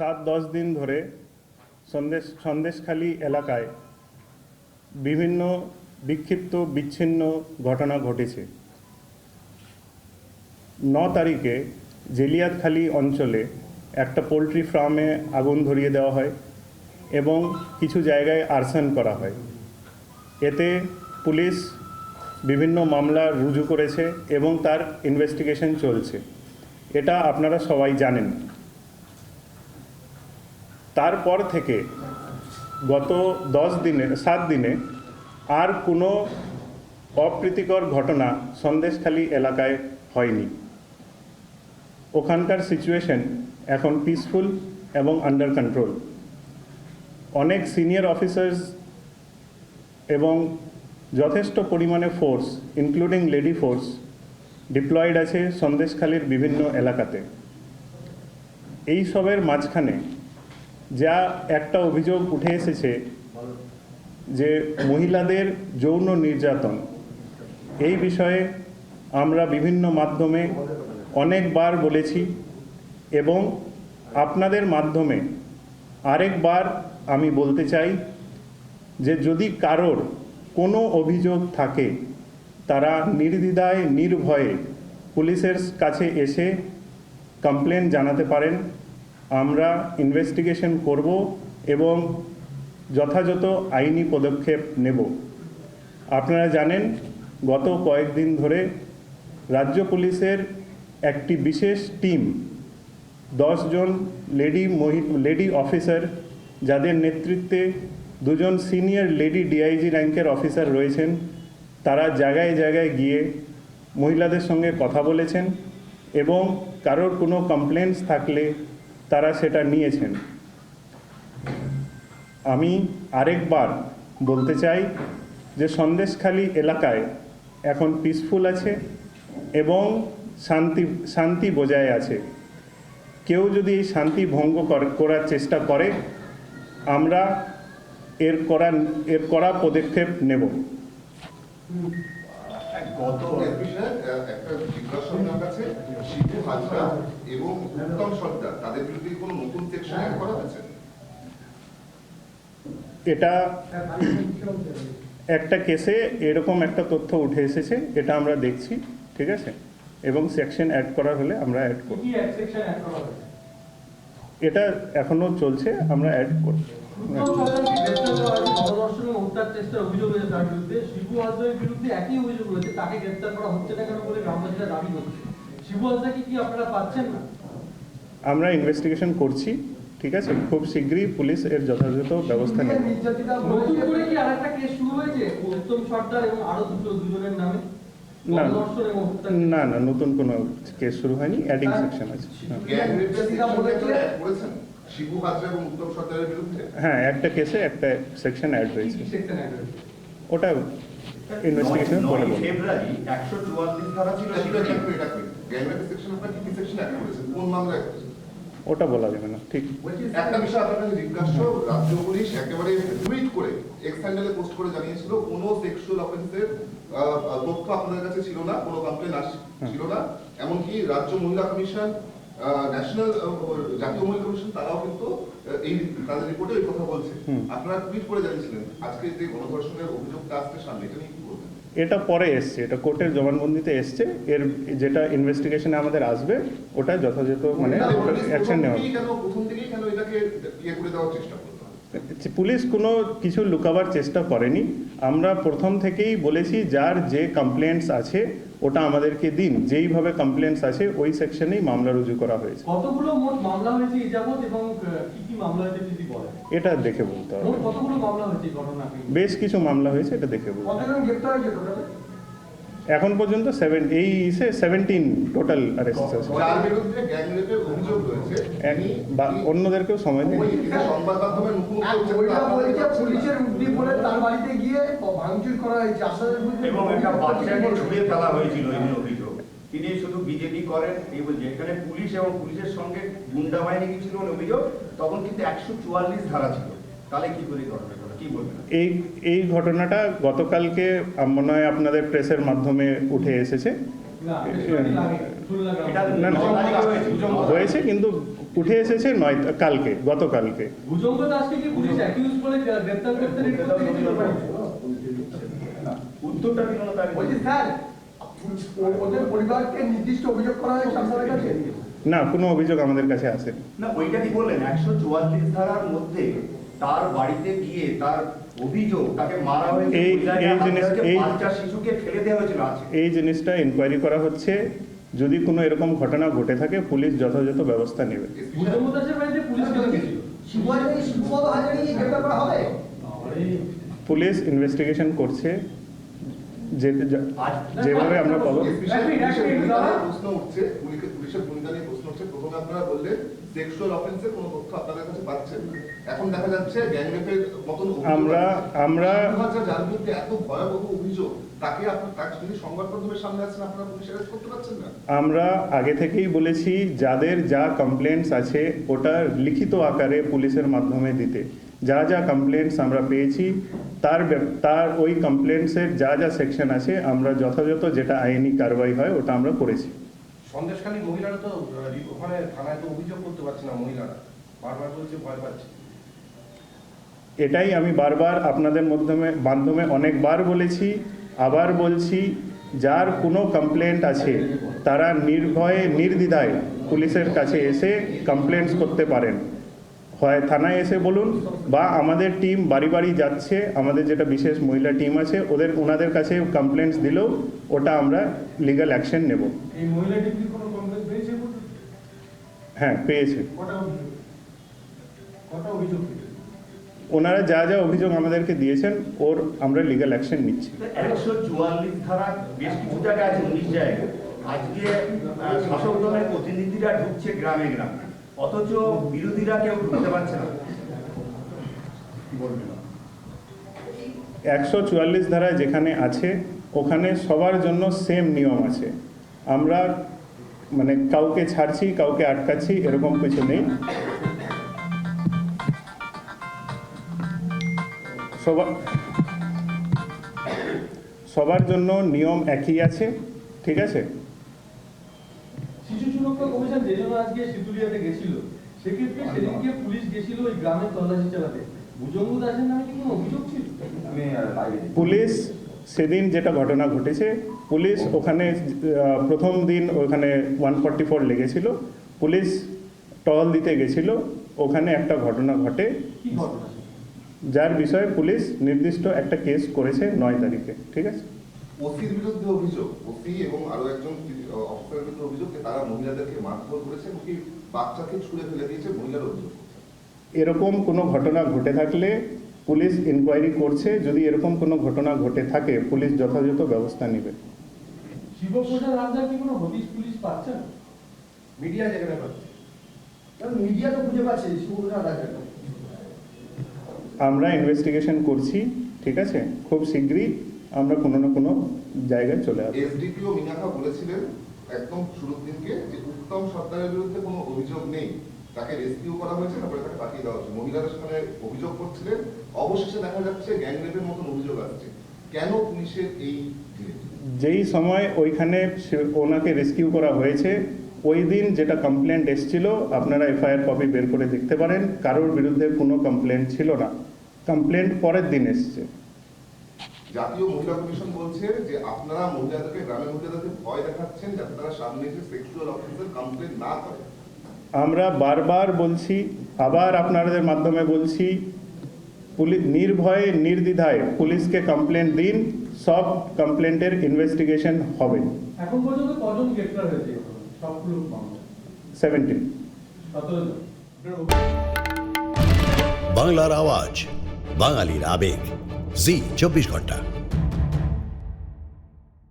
সাত, দশ দিন ধরে সন্দেশ, সন্দেশখালী এলাকায় বিভিন্ন বিক্ষিপ্ত, বিচ্ছিন্ন ঘটনা ঘটেছে। ন তারিখে জেলিয়াতখালী অঞ্চলে একটা পোলট্রি ফার্মে আগুন ধরিয়ে দেওয়া হয় এবং কিছু জায়গায় আর্সান করা হয়। এতে পুলিশ বিভিন্ন মামলা রুজু করেছে এবং তার ইনভেস্টিগেশন চলছে। এটা আপনারা সবাই জানেন। তারপর থেকে গত দশ দিনে, সাত দিনে আর কোনো অপ্রীতিকর ঘটনা সন্দেশখালী এলাকায় হয়নি। ওখানকার সিচুয়েশন এখন পিসফুল এবং আন্ডার কন্ট্রোল অনেক সিনিয়র অফিসার্স এবং যথেষ্ট পরিমাণে force including lady force deployed আছে সন্দেশখালীর বিভিন্ন এলাকাতে। এই সবের মাঝখানে যা একটা অভিযোগ উঠে এসেছে যে মহিলাদের যৌন নির্যাতন। এই বিষয়ে আমরা বিভিন্ন মাধ্যমে অনেকবার বলেছি এবং আপনাদের মাধ্যমে আরেকবার আমি বলতে চাই যে যদি কারোর কোনো অভিযোগ থাকে, তারা নির্দ্বিধায়, নির্ভয়ে পুলিশের কাছে এসে কমপ্লেন জানাতে পারেন। আমরা ইনভেস্টিগেশন করব এবং যথাযথ আইনি পদক্ষেপ নেব। আপনারা জানেন, গত কয়েকদিন ধরে রাজ্য পুলিশের একটি বিশেষ টিম দশজন লেডি মহি, লেডি অফিসার, যাদের নেতৃত্বে দুজন সিনিয়র লেডি ডিআইজি র্যাঙ্কের অফিসার রয়েছেন, তারা জায়গায় জায়গায় গিয়ে মহিলাদের সঙ্গে কথা বলেছেন এবং কারোর কোনো কমপ্লেন্টস থাকলে তারা সেটা নিয়েছেন। আমি আরেকবার বলতে চাই যে সন্দেশখালী এলাকায় এখন পিসফুল আছে এবং শান্তি শান্তি বজায় আছে। কেউ যদি এই শান্তি ভঙ্গ করার চেষ্টা করে, আমরা এর করা এর করা পদক্ষেপ নেব। গত একটা জিজ্ঞাসা আপনার কাছে শিবু হাজরা এবং উত্তম সর্দার তাদের বিরুদ্ধে কোনো নতুন সেকশন অ্যাড করা হয়েছে? এটা একটা কেসে এরকম একটা তথ্য উঠে এসেছে এটা আমরা দেখছি ঠিক আছে? এবং সেকশন অ্যাড করার হলে আমরা অ্যাড করব। করা এটা এখনও চলছে আমরা অ্যাড করব। উত্তম সরকারকে গ্রেপ্তার করা হয়েছে গণধর্ষণ এবং হত্যার চেষ্টার অভিযোগ হয়েছে তার বিরুদ্ধে শিবু হাজরার বিরুদ্ধে একই অভিযোগ রয়েছে তাকে গ্রেপ্তার করা হচ্ছে না কেন বলে গ্রামবাসীরা দাবি করছে শিবু হাজরাকে কি আপনারা পাচ্ছেন না আমরা ইনভেস্টিগেশন করছি ঠিক আছে খুব শীঘ্রই পুলিশ এর যথাযথ ব্যবস্থা নেবে না। না না নতুন কোনো কেস শুরু হয়নি অ্যাডিং সেকশন আছে শিবু হাজরা এবং উত্তম সর্দারের বিরুদ্ধে? হ্যাঁ একটা কেসে একটা সেকশন অ্যাড কি হয়েছে। ওটা ইনভেস্টিগেশন ফেব্রুয়ারি একশো চুয়াল্লিশ ধারা ছিল এটা সেটা এক মিনিট সেকশন আপনার কি কি সেকশন অ্যাড করেছেন কোন মামলা ওটা বলা যাবে না ঠিক। একটা বিষয় আপনার কাছে জিজ্ঞাসা রাজ্য পুলিশ একেবারে টুইট করে এক্স হ্যান্ডেলে পোস্ট করে জানিয়েছিল কোনো সেক্সুয়াল অফেন্সের তথ্য আপনাদের কাছে ছিল না কোনো কমপ্লেন ছিল না। এমনকি রাজ্য মহিলা কমিশন ন্যাশনাল জাতীয় মহিলা কমিশন তারাও কিন্তু এই তাদের রিপোর্টে এই কথা বলছে। আপনারা টুইট করে জানিয়েছিলেন আজকে যে গণধর্ষণের অভিযোগটা আসছে সামনে এটা নিয়ে কি বলবেন? এটা পরে এসছে এটা কোর্টের জবানবন্দিতে এসছে এর যেটা ইনভেস্টিগেশনে আমাদের আসবে ওটা যথাযথ মানে অ্যাকশন নেওয়া প্রথম থেকেই কেন এটাকে ইয়ে করে দেওয়ার চেষ্টা পুলিশ কোনো কিছু লুকাবার চেষ্টা করেনি আমরা প্রথম থেকেই বলেছি যার যে কমপ্লেন্টস আছে ওটা আমাদেরকে দিন। যেইভাবে কমপ্লেন্টস আছে ওই সেকশনেই মামলা রুজু করা হয়েছে। কতগুলো মোট মামলা হয়েছে যাবৎ এবং কি কি মামলা হয়েছে যদি বলেন? এটা দেখে বলতে হবে। কতগুলো মামলা হয়েছে ঘটনা বেশ কিছু মামলা হয়েছে এটা দেখে বলতে হবে। কতজন গ্রেফতার হয়েছে এখন পর্যন্ত সেভেন এই ইসে সেভেন্টিন টোটাল অ্যারেস্ট আছে। অন্যদেরকেও সময় দিন। ওই যে সংবাদ মাধ্যমের মুখোমুখি আর হচ্ছেন, ওইটা আপনারা বলছে দেখছেন না। পুলিশের উদ্দি বলে তার বাড়িতে গিয়ে ভাঙচুর করা হয়েছে। আসাদের বিরুদ্ধে এবং একটা বাচ্চাকে ছুঁড়ে ফেলা হয়েছিল এই নিয়ে অভিযোগ। তিনি শুধু বিজেপি করেন এই বলছে এখানে পুলিশ এবং পুলিশের সঙ্গে গুন্ডা বাহিনী কি ছিল অভিযোগ তখন কিন্তু একশো চুয়াল্লিশ ধারা ছিল। তাহলে কি করে এই এই ঘটনাটা গতকালকে মনে হয় আপনাদের প্রেসের মাধ্যমে উঠে এসেছে। না না, হয়েছে, কিন্তু উঠে এসেছে নয় কালকে গতকালকে। না কোনো অভিযোগ আমাদের কাছে আসেনি। না ওইটা কি বললেন? একশো চুয়াল্লিশ ধারার মধ্যে তার বাড়িতে গিয়ে তার অভিযোগ তাকে মারা হয়েছে এই- এই জিনিস- এই- বাচ্চা শিশুকে ফেলে দেওয়া হয়েছিল আছে এই জিনিসটা ইনকোয়ারি করা হচ্ছে যদি কোনো এরকম ঘটনা ঘটে থাকে পুলিশ যথাযথ ব্যবস্থা নেবে পুলিশ ইনভেস্টিগেশন করছে যে যেভাবে আমরা পাবো প্রশ্ন উঠছে পুলিশের ভূমিকা নিয়ে প্রশ্ন উঠছে প্রথমে আপনারা বললেন সেক্সুয়াল অফেন্সের কোনো তথ্য আপনাদের কাছে পাচ্ছেন না। এখন দেখা যাচ্ছে গ্যাংরেপের মতন আমরা আমরা যার বিরুদ্ধে এত ভয়াবহ অভিযোগ তাকে আপনার তাকে যদি সংবাদ মাধ্যমের সামনে আছেন আপনারা পুলিশ অ্যারেস্ট করতে পারছেন না। আমরা আগে থেকেই বলেছি যাদের যা কমপ্লেন্টস আছে ওটা লিখিত আকারে পুলিশের মাধ্যমে দিতে। যা যা কমপ্লেন্টস আমরা পেয়েছি তার তার ওই কমপ্লেন্টসের যা যা সেকশন আছে আমরা যথাযথ যেটা আইনি কারবাই হয় ওটা আমরা করেছি। সন্দেশখালী মহিলারা তো ওখানে থানায় তো অভিযোগ করতে পারছে না মহিলারা। বারবার বলছে, ভয় পাচ্ছে। এটাই আমি বারবার আপনাদের মাধ্যমে মাধ্যমে অনেকবার বলেছি, আবার বলছি, যার কোনো কমপ্লেন্ট আছে, তারা নির্ভয়ে, নির্দ্বিধায় পুলিশের কাছে এসে কমপ্লেন্টস করতে পারেন। হয় থানায় এসে বলুন বা আমাদের টিম বাড়ি বাড়ি যাচ্ছে আমাদের যেটা বিশেষ মহিলা টিম আছে ওদের ওনাদের কাছে কমপ্লেন্টস দিলেও ওটা আমরা লিগ্যাল অ্যাকশন নেব। এই মহিলা ডিগ্রি কোনো কমপ্লেন পেয়েছে বলতে? হ্যাঁ পেয়েছে? ওনারা যা যা অভিযোগ আমাদেরকে দিয়েছেন ওর আমরা লিগাল অ্যাকশন নিচ্ছি। একশো চুয়াল্লিশ ধারা বেশ কিছু জায়গায় আছে উনিশ জায়গায়। আজকে শাসক দলের প্রতিনিধিরা ঢুকছে গ্রামে গ্রামে। অথচ বিরোধীরা কেউ ঢুকতে পারছে না। একশো চুয়াল্লিশ ধারায় যেখানে আছে, ওখানে সবার জন্য সেম নিয়ম আছে। আমরা মানে কাউকে ছাড়ছি, কাউকে আটকাচ্ছি, এরকম কিছু নেই। সবার সবার জন্য নিয়ম একই আছে, ঠিক আছে? সুরক্ষা কমিশন যে জন্য আজকে গেছিল সেক্ষেত্রে সেদিনকে পুলিশ গেছিল ওই গ্রামে তল্লাশি চালাতে। ভুজঙ্গ দাসের নামে কি কোনো অভিযোগ ছিল? পুলিশ সেদিন যেটা ঘটনা ঘটেছে পুলিশ ওখানে প্রথম দিন ওখানে ওয়ান ফর্টি ফোর লেগেছিল। পুলিশ টহল দিতে গেছিল ওখানে একটা ঘটনা ঘটে। যার বিষয়ে পুলিশ নির্দিষ্ট একটা কেস করেছে নয় তারিখে ঠিক আছে? ওসির বিরুদ্ধে অভিযোগ ওসি এবং আরও একজন অফিসারের বিরুদ্ধে অভিযোগ যে তারা মহিলাদেরকে মারধর করেছে এমনকি বাচ্চাকে ছুঁড়ে ফেলে দিয়েছে মহিলার অভিযোগ এরকম কোনো ঘটনা ঘটে থাকলে পুলিশ ইনকোয়ারি করছে যদি এরকম কোনো ঘটনা ঘটে থাকে পুলিশ যথাযথ ব্যবস্থা নেবে। শিবপ্রসাদ হালদার কি কোনো হদিশ পুলিশ পাচ্ছে না? মিডিয়া যেখানে পাচ্ছে মিডিয়া তো খুঁজে পাচ্ছে শিবপ্রসাদ হাজারি আমরা ইনভেস্টিগেশন করছি ঠিক আছে? খুব শীঘ্রই আমরা কোনো না কোনো জায়গায় চলে আসব। এসডিপিও মিনাখা বলেছিলেন একদম শুরুর দিনকে যে উত্তম সর্দারের বিরুদ্ধে কোনো অভিযোগ নেই, তাকে রেস্কিউ করা হয়েছে, তারপরে তাকে পাঠিয়ে দেওয়া হয়েছে। মহিলারা সেখানে অভিযোগ করছিলেন। অবশেষে দেখা যাচ্ছে গ্যাংরেপের মতন অভিযোগ আসছে। কেন পুলিশের এই যেই সময় ওইখানে ওনাকে রেস্কিউ করা হয়েছে, ওই দিন যেটা কমপ্লেন্ট এসছিল, আপনারা এফআইআর কপি বের করে দেখতে পারেন। কারোর বিরুদ্ধে কোনো কমপ্লেন্ট ছিল না। কমপ্লেন্ট পরের দিন এসছে। জাতীয় মহিলা কমিশন বলছে যে আপনারা মহিলাদেরকে গ্রামের মহিলাদেরকে ভয় দেখাচ্ছেন যাতে তারা সামনে এসে সেক্সুয়াল অফেন্সের কমপ্লেন না করে আমরা বারবার বলছি আবার আপনাদের মাধ্যমে বলছি পুলিশ নির্ভয়ে নির্দ্বিধায় পুলিশকে কমপ্লেন দিন সব কমপ্লেন্টের ইনভেস্টিগেশন হবে। এখন পর্যন্ত কজন গ্রেপ্তার হয়েছে সবগুলো মামলা সেভেন্টিন বাংলার আওয়াজ বাঙালির আবেগ। জি চব্বিশ ঘণ্টা।